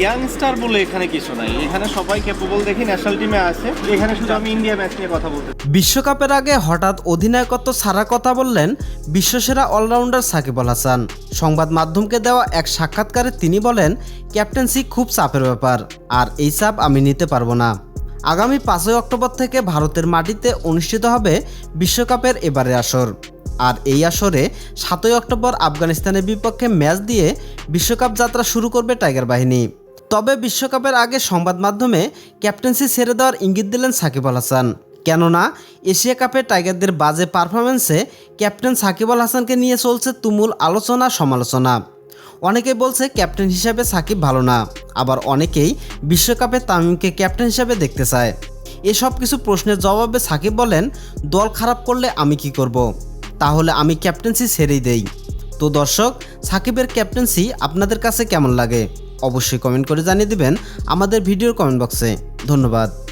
Youngster বলে এখানে কিছু নাই। এখানে সবাই ক্যাপেবল দেখি ন্যাশনাল টিমে আছে। এখানে শুধু আমি ইন্ডিয়া ম্যাচ নিয়ে কথা বলতে বিশ্বকাপের আগে হঠাৎ অধিনায়কত্ব ছাড়া কথা বললেন বিশ্বসেরা অলরাউন্ডার সাকিব আল হাসান। সংবাদ মাধ্যমকে দেওয়া এক সাক্ষাৎকারে তিনি বলেন, ক্যাপ্টেন্সি খুব চাপের ব্যাপার, আর এই চাপ আমি নিতে পারব না। আগামী পাঁচই অক্টোবর থেকে ভারতের মাটিতে অনুষ্ঠিত হবে বিশ্বকাপের এবারে আসর। আর এই আসরে সাতই অক্টোবর আফগানিস্তানের বিপক্ষে ম্যাচ দিয়ে বিশ্বকাপ যাত্রা শুরু করবে টাইগার বাহিনী। তবে বিশ্বকাপের আগে সংবাদ মাধ্যমে ক্যাপ্টেন্সি ছেড়ে দেওয়ার ইঙ্গিত দিলেন সাকিব আল হাসান। কেননা, এশিয়া কাপে টাইগারদের বাজে পারফরমেন্সে ক্যাপ্টেন সাকিব আল হাসানকে নিয়ে চলছে তুমুল আলোচনা সমালোচনা। অনেকে বলছে ক্যাপ্টেন হিসাবে সাকিব ভালো না, আবার অনেকেই বিশ্বকাপে তামিমকে ক্যাপ্টেন হিসাবে দেখতে চায়। এসব কিছু প্রশ্নের জবাবে সাকিব বলেন, দল খারাপ করলে আমি কি করব। তাহলে আমি ক্যাপ্টেন্সি ছেড়েই দেই। তো দর্শক, সাকিবের ক্যাপ্টেন্সি আপনাদের কাছে কেমন লাগে? অবশ্যই কমেন্ট করে জানিয়ে দেবেন আমাদের ভিডিওর কমেন্ট বক্সে। ধন্যবাদ।